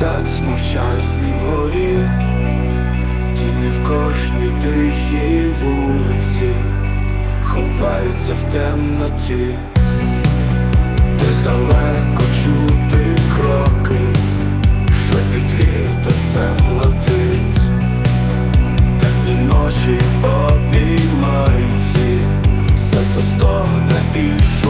Місяць мовчазні горі, тіни в кожній тихій вулиці, ховаються в темноті, десь далеко чути кроки, що під вітерцем летить, темні ночі обіймають ці, серце стогне і шумить.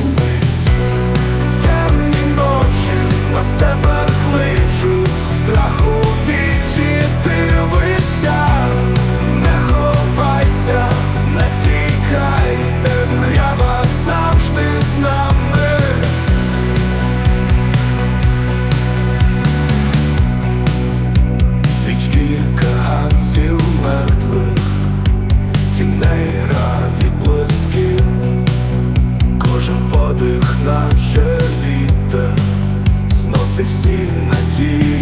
Подих, наче вітер, зносить всі надії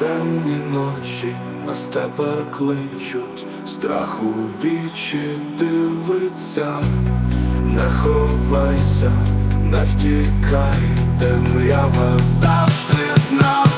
Темні ночі нас тепер кличуть, страху вічі дивиться, не ховайся, не втікай, темрява завжди з нами.